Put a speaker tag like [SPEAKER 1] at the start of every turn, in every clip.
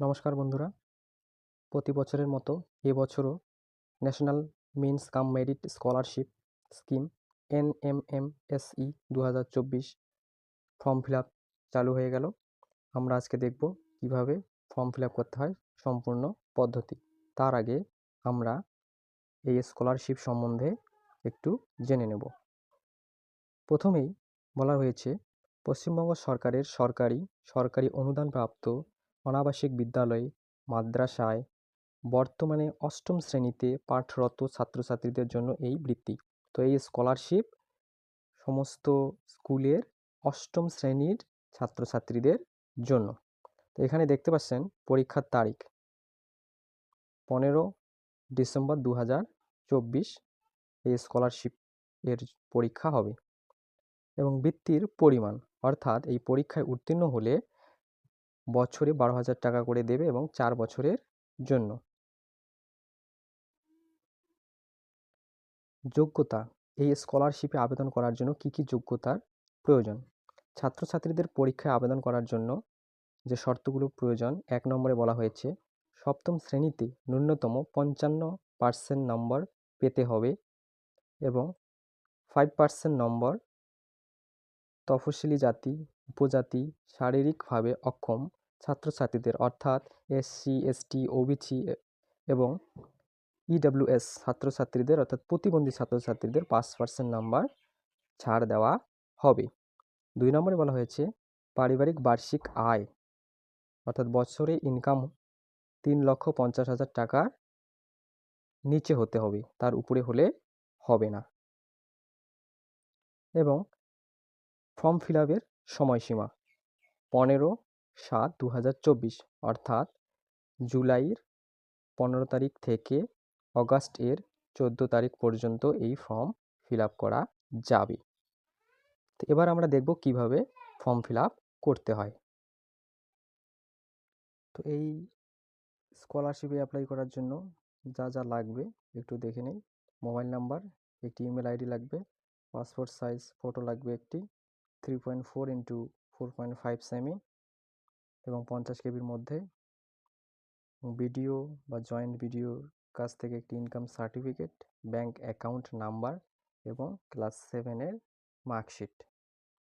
[SPEAKER 1] নমস্কার বন্ধুরা। প্রতি বছরের মতো এবছরও national means cum merit scholarship scheme NMMSE দু হাজার চব্বিশ ফর্ম ফিল আপ চালু হয়ে গেল। আমরা আজকে দেখব কীভাবে ফর্ম ফিল আপ করতে হয় সম্পূর্ণ পদ্ধতি। তার আগে আমরা এই স্কলারশিপ সম্বন্ধে একটু জেনে নেব। প্রথমেই বলা হয়েছে, পশ্চিমবঙ্গ সরকারের সরকারি সরকারি অনুদানপ্রাপ্ত অনাবাসিক বিদ্যালয়, মাদ্রাসায় বর্তমানে অষ্টম শ্রেণীতে পাঠরত ছাত্রছাত্রীদের জন্য এই বৃত্তি। তো এই স্কলারশিপ সমস্ত স্কুলের অষ্টম শ্রেণির ছাত্রছাত্রীদের জন্য। তো এখানে দেখতে পাচ্ছেন পরীক্ষার তারিখ। পনেরো ডিসেম্বর দু হাজার চব্বিশ এই স্কলারশিপ এর পরীক্ষা হবে এবং বৃত্তির পরিমাণ। অর্থাৎ এই পরীক্ষায় উত্তীর্ণ হলে বছরে বারো হাজার টাকা করে দেবে এবং চার বছরের জন্য। যোগ্যতা, এই স্কলারশিপে আবেদন করার জন্য কী কী যোগ্যতার প্রয়োজন? ছাত্রছাত্রীদের পরীক্ষায় আবেদন করার জন্য যে শর্তগুলো প্রয়োজন, এক নম্বরে বলা হয়েছে, সপ্তম শ্রেণীতে ন্যূনতম পঞ্চান্ন পার্সেন্ট নম্বর পেতে হবে এবং ফাইভ পার্সেন্ট নম্বর তফসিলি জাতি, উপজাতি শারীরিকভাবে অক্ষম ছাত্রছাত্রীদের, অর্থাৎ এসসি এসটি ওবিসি এবং ইডাব্লিউএস ছাত্রছাত্রীদের, অর্থাৎ প্রতিবন্ধী ছাত্রছাত্রীদের পাঁচ পার্সেন্ট নাম্বার ছাড় দেওয়া হবে। দুই নম্বরে বলা হয়েছে, পারিবারিক বার্ষিক আয়, অর্থাৎ বছরে ইনকাম তিন লক্ষ পঞ্চাশ হাজার টাকার নিচে হতে হবে, তার উপরে হলে হবে না। এবং ফর্ম ফিল আপের সময়সীমা, পনেরো সাত দু হাজার চব্বিশ, অর্থাৎ জুলাইয়ের পনেরো তারিখ থেকে অগাস্ট এর চোদ্দ তারিখ পর্যন্ত এই ফর্ম ফিল আপ করা যাবে। তো এবার আমরা দেখব কীভাবে ফর্ম ফিল আপ করতে হয়। তো এই স্কলারশিপে অ্যাপ্লাই করার জন্য যা যা লাগবে একটু দেখে নিই। মোবাইল নাম্বার, একটি ইমেল আইডি লাগবে, পাসপোর্ট সাইজ, ফটো লাগবে একটি, three point four into four point five cm এবং পঞ্চাশ কেবির মধ্যে ভিডিও বা জয়েন্ট ভিডিওর কাছ থেকে একটি income certificate bank account number এবং ক্লাস সেভেনের মার্কশিট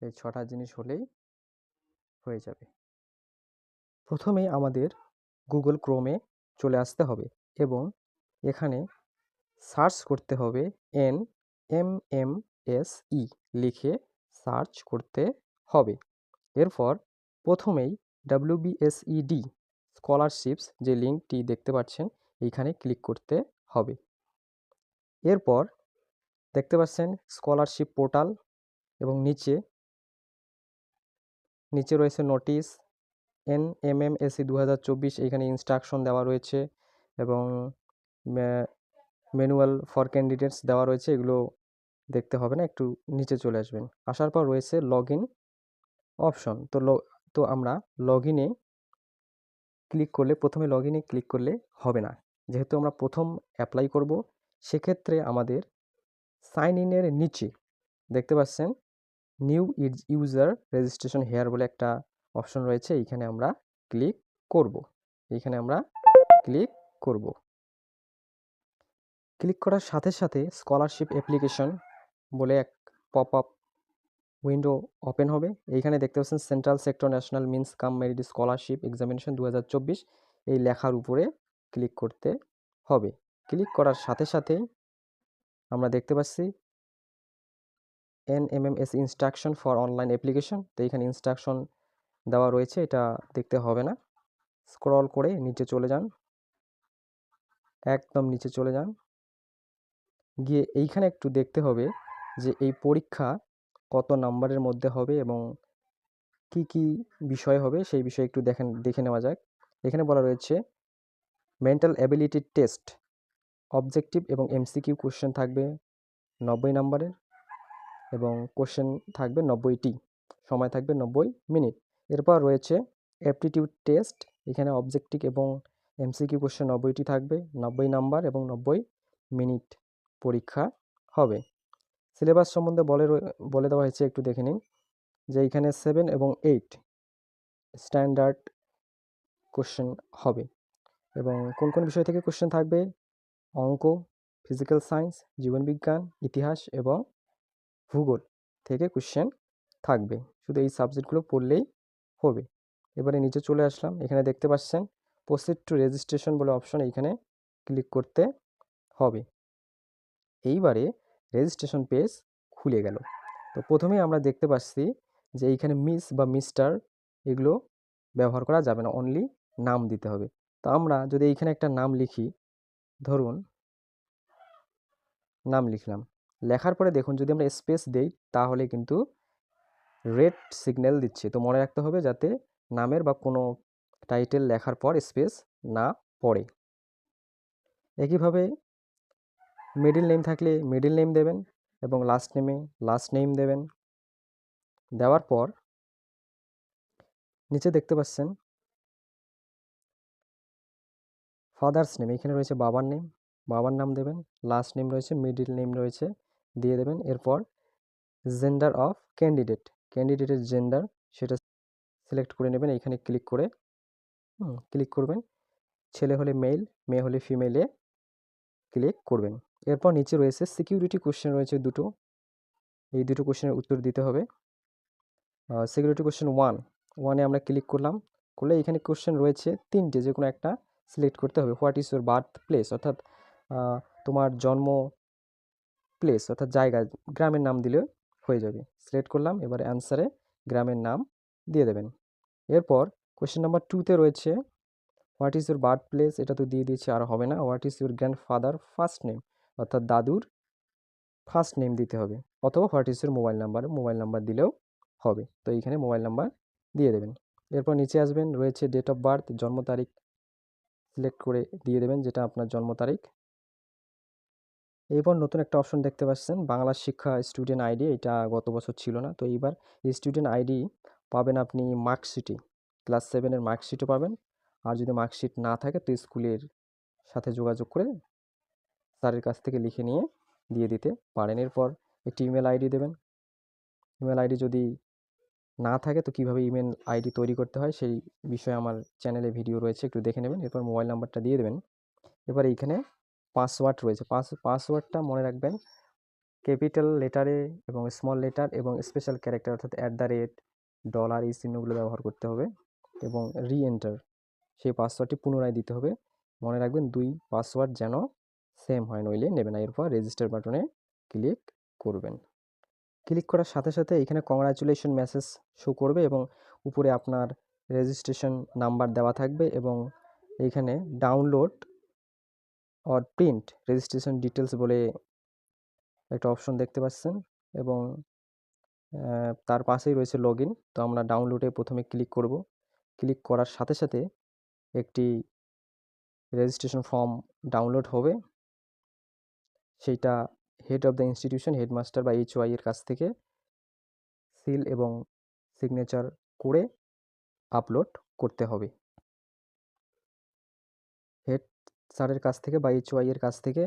[SPEAKER 1] এই ছটা জিনিস হলেই হয়ে যাবে। প্রথমেই আমাদের গুগল ক্রোমে চলে আসতে হবে এবং এখানে সার্চ করতে হবে N M M S E লিখে সার্চ করতে হবে। এরপর প্রথমেই ডাব্লিউবিএসইডি স্কলারশিপস যে লিঙ্কটি দেখতে পাচ্ছেন, এইখানে ক্লিক করতে হবে। এরপর দেখতে পাচ্ছেন স্কলারশিপ পোর্টাল এবং নিচে নিচে রয়েছে notice N M M S E দু হাজার চব্বিশ, এইখানে ইনস্ট্রাকশন দেওয়া রয়েছে এবং ম্যানুয়াল ফর ক্যান্ডিডেটস দেওয়া রয়েছে, এগুলো দেখতে হবে না, একটু নিচে চলে আসবেন। আসার পর রয়েছে লগ ইন অপশন তো তো আমরা লগ ইনে ক্লিক করলে, প্রথমে লগ ইনে ক্লিক করলে হবে না। যেহেতু আমরা প্রথম অ্যাপ্লাই করব, সেক্ষেত্রে আমাদের সাইন ইনের নিচে দেখতে পাচ্ছেন নিউ ইউজার রেজিস্ট্রেশন হেয়ার বলে একটা অপশন রয়েছে, এইখানে আমরা ক্লিক করব। এইখানে আমরা ক্লিক করব। ক্লিক করার সাথে সাথে স্কলারশিপ অ্যাপ্লিকেশন বলে এক পপ আপ উইন্ডো ওপেন হবে। এইখানে দেখতে পাচ্ছেন central sector national means cum merit scholarship examination দু হাজার চব্বিশ। এই লেখার উপরে ক্লিক করতে হবে। ক্লিক করার সাথে সাথেই আমরা দেখতে পাচ্ছি N M M S instruction for online application. তো এইখানে ইনস্ট্রাকশন দেওয়া রয়েছে, এটা দেখতে হবে না। স্ক্রল করে নিচে চলে যান। একদম নিচে চলে যান। গিয়ে এইখানে একটু দেখতে হবে যে এই পরীক্ষা কত নাম্বারের মধ্যে হবে এবং কি কি বিষয় হবে সেই বিষয়ে একটু দেখেন, দেখে নেওয়া যাক। এখানে বলা রয়েছে মেন্টাল অ্যাবিলিটি টেস্ট অবজেক্টিভ এবং এমসিকিউ কোশ্চেন থাকবে নব্বই নাম্বারের এবং কোশ্চেন থাকবে নব্বইটি। সময় থাকবে নব্বই মিনিট। এরপর রয়েছে অ্যাপটিটিউড টেস্ট এখানে অবজেক্টিভ এবং এমসিকিউ কোশ্চেন নব্বইটি থাকবে, নব্বই নাম্বার এবং নব্বই মিনিট পরীক্ষা হবে। সিলেবাস সম্বন্ধে বলে বলে দেওয়া হয়েছে, একটু দেখে নিন। যে এইখানে সেভেন এবং এইট স্ট্যান্ডার্ড কোশ্চেন হবে এবং কোন কোন বিষয় থেকে কোশ্চেন থাকবে? অঙ্ক ফিজিক্যাল সায়েন্স জীবনবিজ্ঞান, ইতিহাস এবং ভূগোল থেকে কোশ্চেন থাকবে। শুধু এই সাবজেক্টগুলো পড়লেই হবে। এবারে নিচে চলে আসলাম, এখানে দেখতে পাচ্ছেন প্রসিড টু রেজিস্ট্রেশন বলে অপশন এইখানে ক্লিক করতে হবে। এইবারে রেজিস্ট্রেশন পেজ খুলে গেল। তো প্রথমেই আমরা দেখতে পাচ্ছি যে এইখানে মিস বা মিস্টার এগুলো ব্যবহার করা যাবে না অনলি নাম দিতে হবে। তো আমরা যদি এইখানে একটা নাম লিখি, ধরুন নাম লিখলাম। লেখার পরে দেখুন, যদি আমরা স্পেস দেই, তাহলে কিন্তু রেড সিগন্যাল দিচ্ছে। তো মনে রাখতে হবে যাতে নামের বা কোনো টাইটেল লেখার পর স্পেস না পড়ে। একইভাবে মিডিল নেম থাকলে মিডিল নেম দেবেন এবং লাস্ট নেমে লাস্ট নেম দেবেন। দেওয়ার পর নিচে দেখতে পাচ্ছেন ফাদার্স নেম এখানে রয়েছে বাবার নেম বাবার নাম দেবেন লাস্ট নেম রয়েছে মিডিল নেম রয়েছে, দিয়ে দেবেন, এরপর জেন্ডার অফ ক্যান্ডিডেট ক্যান্ডিডেটের জেন্ডার সেটা সিলেক্ট করে নেবেন, এখানে ক্লিক করে ক্লিক করবেন, ছেলে হলে মেল মেয়ে হলে ফিমেলে ক্লিক করবেন। এরপর নিচে রয়েছে সিকিউরিটি কোশ্চেন রয়েছে দুটো। এই দুটো কোশ্চেনের উত্তর দিতে হবে। সিকিউরিটি কোশ্চেন ওয়ান ওয়ানে আমরা ক্লিক করলাম। করলে এখানে কোশ্চেন রয়েছে তিনটে যে কোনো একটা সিলেক্ট করতে হবে। What is your birth place অর্থাৎ তোমার জন্ম প্লেস অর্থাৎ জায়গা, গ্রামের নাম দিলে হয়ে যাবে। সিলেক্ট করলাম, এবারে অ্যান্সারে গ্রামের নাম দিয়ে দেবেন। এরপর কোয়েশ্চেন নাম্বার টুতে রয়েছে what is your birth place এটা তো দিয়ে দিয়েছে, আর হবে না। What is your grandfather first name অর্থাৎ দাদুর ফার্স্ট নেম দিতে হবে অথবা what is your mobile number mobile number দিলেও হবে। তো এইখানে মোবাইল নাম্বার দিয়ে দেবেন। এরপর নিচে আসবেন, রয়েছে ডেট অফ বার্থ জন্ম তারিখ সিলেক্ট করে দিয়ে দেবেন যেটা আপনার জন্ম তারিখ। এরপর নতুন একটা অপশন দেখতে পাচ্ছেন, বাংলা শিক্ষা স্টুডেন্ট আইডি এটা গত বছর ছিল না। তো এইবার এই স্টুডেন্ট আইডি পাবেন আপনি মার্কশিটে ক্লাস সেভেনের মার্কশিটও পাবেন। আর যদি মার্কশিট না থাকে তো স্কুলের সাথে যোগাযোগ করে স্যারের কাছ থেকে লিখে নিয়ে দিয়ে দিতে পারেন। এরপর একটি ইমেল আইডি দেবেন। ইমেল আইডি যদি না থাকে, তো কীভাবে ইমেল আইডি তৈরি করতে হয় সেই বিষয়ে আমার চ্যানেলে ভিডিও রয়েছে, একটু দেখে নেবেন। এরপর মোবাইল নাম্বারটা দিয়ে দেবেন। এবার এইখানে পাসওয়ার্ড রয়েছে। পাস, পাসওয়ার্ডটা মনে রাখবেন ক্যাপিটাল লেটারে এবং স্মল লেটার এবং স্পেশাল ক্যারেক্টার অর্থাৎ অ্যাট দ্য রেট ডলার এই চিহ্নগুলো ব্যবহার করতে হবে এবং রি এন্টার সেই পাসওয়ার্ডটি পুনরায় দিতে হবে। মনে রাখবেন দুই পাসওয়ার্ড যেন সেম হয় নইলে নেবে না। এরপর রেজিস্টার বাটনে ক্লিক করবেন। ক্লিক করার সাথে সাথে এখানে কংগ্রাচুলেশন মেসেজ শো করবে এবং উপরে আপনার রেজিস্ট্রেশন নাম্বার দেওয়া থাকবে এবং এইখানে download or print registration details বলে একটা অপশন দেখতে পাচ্ছেন এবং তার পাশেই রয়েছে লগ তো আমরা ডাউনলোডে প্রথমে ক্লিক করব। ক্লিক করার সাথে সাথে একটি রেজিস্ট্রেশন ফর্ম ডাউনলোড হবে। সেইটা head of the institution headmaster বা এইচওয়াই এর কাছ থেকে সিল এবং সিগনেচার করে আপলোড করতে হবে। হেড স্যারের কাছ থেকে বা এইচওয়াই এর কাছ থেকে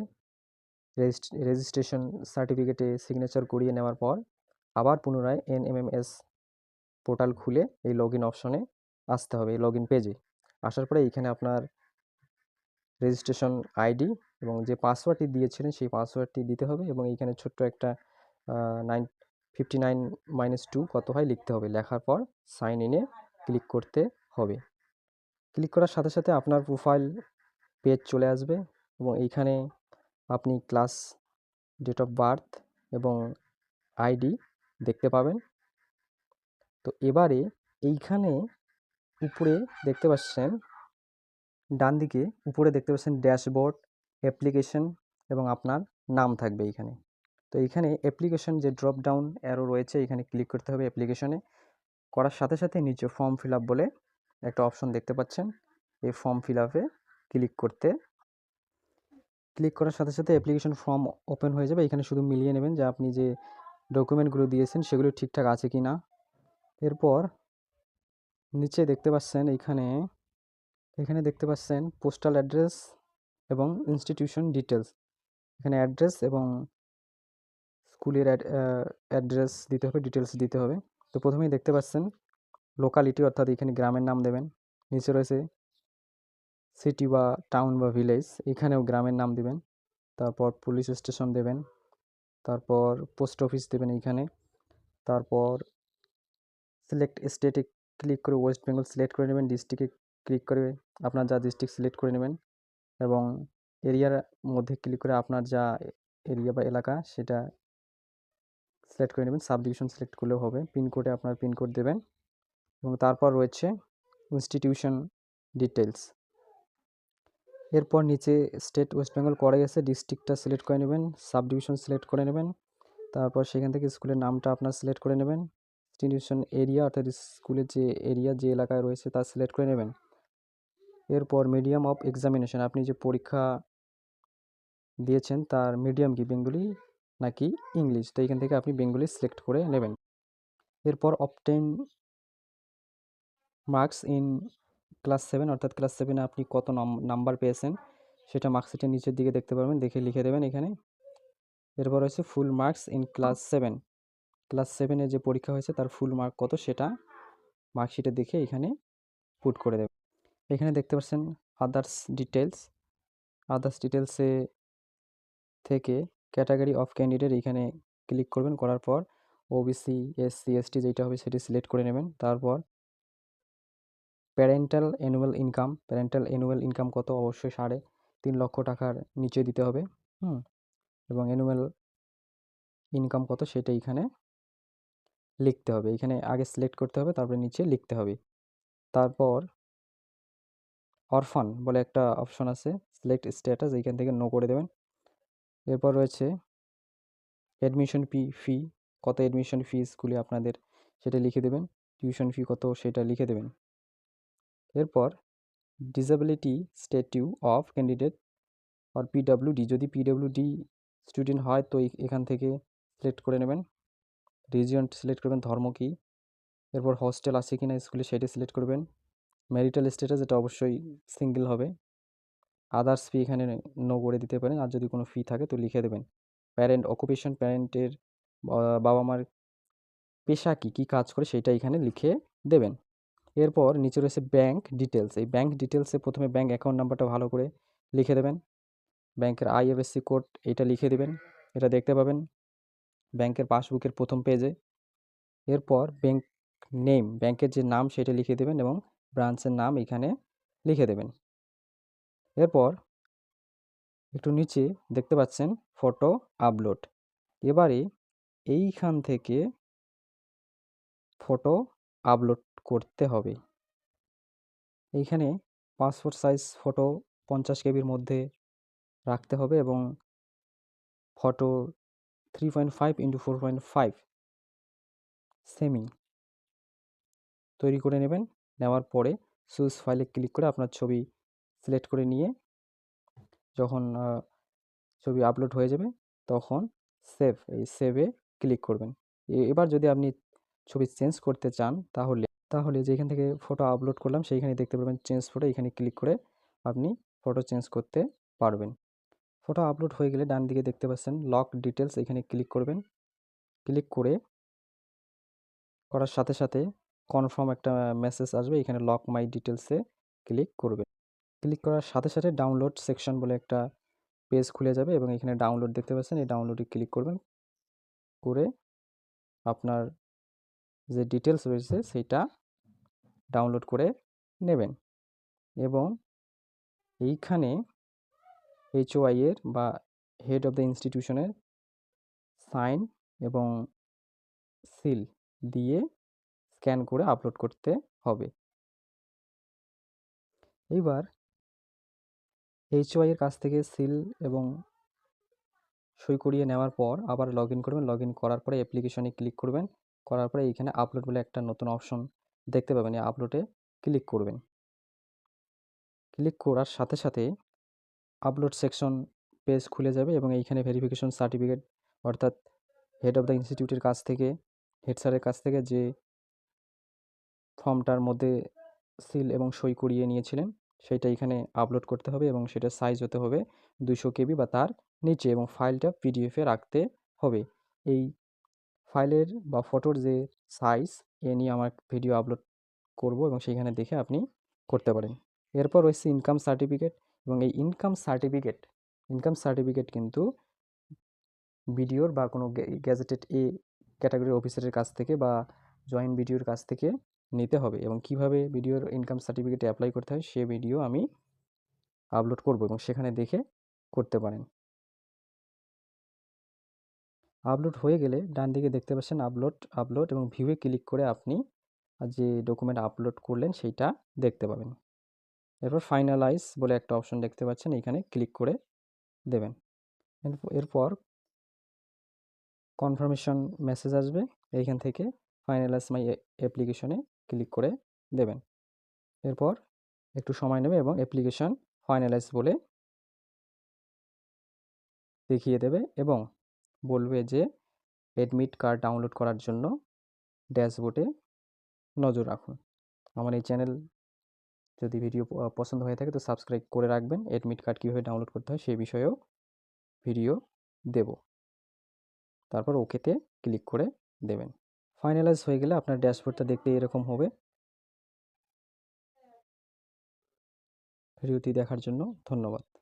[SPEAKER 1] রেজিস্ট্রেশন সার্টিফিকেটে সিগনেচার করিয়ে নেওয়ার পর আবার পুনরায় এনএমএমএস পোর্টাল খুলে এই লগ ইন অপশনে আসতে হবে, এই লগ ইন পেজে আসার পরে এইখানে আপনার রেজিস্ট্রেশন আইডি এবং যে পাসওয়ার্ডটি দিয়েছিলেন, সেই পাসওয়ার্ডটি দিতে হবে এবং এইখানে ছোট্ট একটা nine fifty nine minus two কত হয় লিখতে হবে। লেখার পর সাইন ইনে ক্লিক করতে হবে। ক্লিক করার সাথে সাথে আপনার প্রোফাইল পেজ চলে আসবে এবং এইখানে আপনি ক্লাস ডেট অফ বার্থ এবং আইডি দেখতে পাবেন। তো এবারে এইখানে উপরে দেখতে পাচ্ছেন ডান দিকে উপরে দেখতে পাচ্ছেন ড্যাশবোর্ড অ্যাপ্লিকেশন এবং আপনার নাম থাকবে এইখানে। তো এইখানে অ্যাপ্লিকেশন যে ড্রপ ডাউন অ্যারো রয়েছে এখানে ক্লিক করতে হবে অ্যাপ্লিকেশনে করার সাথে সাথে নিচে ফর্ম ফিল বলে একটা অপশন দেখতে পাচ্ছেন। এই ফর্ম ফিল ক্লিক করতে। ক্লিক করার সাথে সাথে অ্যাপ্লিকেশন ফর্ম ওপেন হয়ে যাবে। এখানে শুধু মিলিয়ে নেবেন যে আপনি যে ডকুমেন্টগুলো দিয়েছেন, সেগুলো ঠিকঠাক আছে কি না এরপর নিচে দেখতে পাচ্ছেন, এইখানে, এখানে দেখতে পাচ্ছেন পোস্টাল অ্যাড্রেস এবং ইনস্টিটিউশন ডিটেলস এখানে অ্যাড্রেস এবং স্কুলের অ্যাড্রেস দিতে হবে ডিটেলস দিতে হবে। তো প্রথমেই দেখতে পাচ্ছেন লোকালিটি অর্থাৎ এখানে গ্রামের নাম দেবেন, নিচে রয়েছে সিটি বা টাউন বা ভিলেজ এখানেও গ্রামের নাম দেবেন, তারপর পুলিশ স্টেশন দেবেন, তারপর পোস্ট অফিস দেবেন এইখানে, তারপর সিলেক্ট স্টেটে ক্লিক করে ওয়েস্ট বেঙ্গল সিলেক্ট করে নেবেন ডিস্ট্রিক্টে ক্লিক করে আপনার যা ডিস্ট্রিক্ট সিলেক্ট করে নেবেন। এবং এরিয়ার মধ্যে ক্লিক করে আপনার যা এরিয়া বা এলাকা সেটা সিলেক্ট করে নেবেন। সাব ডিভিশন সিলেক্ট করলেও হবে। পিনকোডে আপনার পিনকোড দেবেন এবং তারপর রয়েছে ইনস্টিটিউশন ডিটেলস এরপর নিচে স্টেট ওয়েস্ট বেঙ্গল করে গেছে ডিস্ট্রিক্টটা সিলেক্ট করে নেবেন সাব ডিভিশন সিলেক্ট করে নেবেন। তারপর সেখান থেকে স্কুলের নামটা আপনার সিলেক্ট করে নেবেন। ইনস্টিটিউশন এরিয়া অর্থাৎ স্কুলের যে এরিয়া, যে এলাকায় রয়েছে তা সিলেক্ট করে নেবেন। এরপর মিডিয়াম অফ এক্সামিনেশন আপনি যে পরীক্ষা দিয়েছেন তার মিডিয়াম কি বেঙ্গলি নাকি ইংলিশ তো এখান থেকে আপনি বেঙ্গলি সিলেক্ট করে নেবেন। এরপর obtain marks in class seven অর্থাৎ ক্লাস সেভেনে আপনি কত নাম্বার পেয়েছেন, সেটা মার্কশিটের নিচের দিকে দেখতে পারবেন, দেখে লিখে দেবেন এখানে। এরপর হচ্ছে full marks in class seven class সেভেনে যে পরীক্ষা হয়েছে, তার ফুল মার্ক কত, সেটা মার্কশিটে দেখে এখানে পুট করে দেবেন। এখানে দেখতে পাচ্ছেন আদার্স ডিটেলস আদার্স ডিটেলসে থেকে ক্যাটাগরি অফ ক্যান্ডিডেট এখানে ক্লিক করবেন, করার পর ওবিসি এসসি এসটি যেটা হবে সেটি সিলেক্ট করে নেবেন। তারপর parental annual income parental annual income কত? অবশ্যই সাড়ে তিন লক্ষ টাকার নিচে দিতে হবে, হুম? এবং অ্যানুয়াল ইনকাম কত? সেটা এখানে লিখতে হবে। এখানে আগে সিলেক্ট করতে হবে, তারপরে নিচে লিখতে হবে। তারপর অরফান বলে একটা অপশন আছে সিলেক্ট স্ট্যাটাস এইখান থেকে নো করে দেবেন। এরপর রয়েছে অ্যাডমিশন ফি ফি কত অ্যাডমিশন ফি স্কুলে আপনাদের সেটা লিখে দেবেন টিউশন ফি কত সেটা লিখে দেবেন। এরপর ডিসেবিলিটি স্ট্যাটিউ অফ ক্যান্ডিডেট আর পিডাব্লিউডি যদি পিডাব্লিউডি স্টুডেন্ট হয় তো এখান থেকে সিলেক্ট করে নেবেন। রিজিয়ন সিলেক্ট করবেন, ধর্ম কী? এরপর হস্টেল আছে কি না স্কুলে সেটি সিলেক্ট করবেন। ম্যারিটাল স্ট্যাটাস এটা অবশ্যই সিঙ্গেল হবে। আদার্স ফি এখানে নো করে দিতে পারেন। আর যদি কোনো ফি থাকে তো লিখে দেবেন। প্যারেন্ট অকুপেশন প্যারেন্টের বাবা মার পেশা কী কী কাজ করে সেটা এখানে লিখে দেবেন। এরপর নিচে রয়েছে ব্যাঙ্ক ডিটেলস এই ব্যাঙ্ক ডিটেলসে প্রথমে ব্যাঙ্ক অ্যাকাউন্ট নাম্বারটা ভালো করে লিখে দেবেন। ব্যাংকের আইএফএসসি কোড এটা লিখে দেবেন। এটা দেখতে পাবেন। ব্যাংকের পাসবুকের প্রথম পেজে এরপর ব্যাংক নেম ব্যাংকের যে নাম সেটা লিখে দেবেন এবং ব্রাঞ্চের নাম এখানে লিখে দেবেন। এরপর একটু নিচে দেখতে পাচ্ছেন ফটো আপলোড। এবারে এইখান থেকে ফটো আপলোড করতে হবে। এইখানে পাসপোর্ট সাইজ ফটো পঞ্চাশ কেবির মধ্যে রাখতে হবে এবং photo three point five into four point five cm তৈরি করে নেবেন। নেওয়ার পরে সুইচ ফাইলে ক্লিক করে আপনার ছবি সিলেক্ট করে নিয়ে যখন ছবি আপলোড হয়ে যাবে তখন সেভ এই সেভে ক্লিক করবেন। এবার যদি আপনি ছবি চেঞ্জ করতে চান তাহলে তাহলে যেখান থেকে ফটো আপলোড করলাম সেইখানে দেখতে পাবেন চেঞ্জ ফটো এখানে ক্লিক করে আপনি ফটো চেঞ্জ করতে পারবেন। ফটো আপলোড হয়ে গেলে ডান দিকে দেখতে পাচ্ছেন লক ডিটেলস এখানে ক্লিক করবেন। ক্লিক করে করার সাথে সাথে কনফার্ম একটা মেসেজ আসবে। এখানে লক মাই ডিটেলসে ক্লিক করবেন। ক্লিক করার সাথে সাথে ডাউনলোড সেকশন বলে একটা পেজ খুলে যাবে এবং এখানে ডাউনলোড দেখতে পাচ্ছেন। এই ডাউনলোডে ক্লিক করবেন। করে আপনার যে ডিটেলস রয়েছে সেটা ডাউনলোড করে নেবেন এবং এইখানে এইচওআই এর বা হেড অফ দ্য ইনস্টিটিউশনের সাইন এবং সিল দিয়ে স্ক্যান করে আপলোড করতে হবে। এইবার এইচওআই এর কাছ থেকে সিল এবং সই করিয়ে নেওয়ার পর আবার লগ ইন করবেন। লগ ইন করার পরে অ্যাপ্লিকেশনে ক্লিক করবেন। করার পরে এইখানে আপলোড বলে একটা নতুন অপশন দেখতে পাবেন। এই আপলোডে ক্লিক করবেন। ক্লিক করার সাথে সাথে আপলোড সেকশন পেজ খুলে যাবে এবং এইখানে ভেরিফিকেশন সার্টিফিকেট অর্থাৎ হেড অফ দ্য ইনস্টিটিউটের কাছ থেকে হেড স্যারের কাছ থেকে যে ফর্মটার মধ্যে সিল এবং সই করিয়ে নিয়েছিলেন। সেইটা এখানে আপলোড করতে হবে এবং সেটা সাইজ হতে হবে দুশো কেবি বা তার নিচে এবং ফাইলটা পিডিএফে রাখতে হবে। এই ফাইলের বা ফটোর যে সাইজ এ নিয়ে আমার ভিডিও আপলোড করব এবং সেইখানে দেখে আপনি করতে পারেন। এরপর রয়েছে ইনকাম সার্টিফিকেট এবং এই ইনকাম সার্টিফিকেট ইনকাম সার্টিফিকেট কিন্তু বিডিওর বা কোনো গ্যাজেটেড এ ক্যাটাগরির অফিসারের কাছ থেকে বা জয়েন্ট বিডিওর কাছ থেকে নিতে হবে এবং কীভাবে ভিডিওর ইনকাম সার্টিফিকেটে অ্যাপ্লাই করতে হয় সে ভিডিও আমি আপলোড করব এবং সেখানে দেখে করতে পারেন। আপলোড হয়ে গেলে ডান দিকে দেখতে পাচ্ছেন আপলোড আপলোড এবং ভিউয়ে ক্লিক করে আপনি যে ডকুমেন্ট আপলোড করলেন সেইটা দেখতে পাবেন। এরপর ফাইনালাইজ বলে একটা অপশন দেখতে পাচ্ছেন, এখানে ক্লিক করে দেবেন। এরপর কনফার্মেশন মেসেজ আসবে, এইখান থেকে ফাইনালাইজ মাই অ্যাপ্লিকেশনে ক্লিক করে দেবেন। এরপর একটু সময় নেবে এবং অ্যাপ্লিকেশন ফাইনালাইজ বলে দেখিয়ে দেবে এবং বলবে যে অ্যাডমিট কার্ড ডাউনলোড করার জন্য ড্যাশবোর্ডে নজর রাখুন। আমার এই চ্যানেল যদি ভিডিও পছন্দ হয়ে থাকে তো সাবস্ক্রাইব করে রাখবেন। অ্যাডমিট কার্ড কীভাবে ডাউনলোড করতে হয় সেই বিষয়েও ভিডিও দেব। তারপর ওকেতে ক্লিক করে দেবেন। ফাইনালাইজ হয়ে গেলে আপনার ড্যাশবোর্ডটা দেখতে এরকম হবে। ভিডিওটি দেখার জন্য ধন্যবাদ।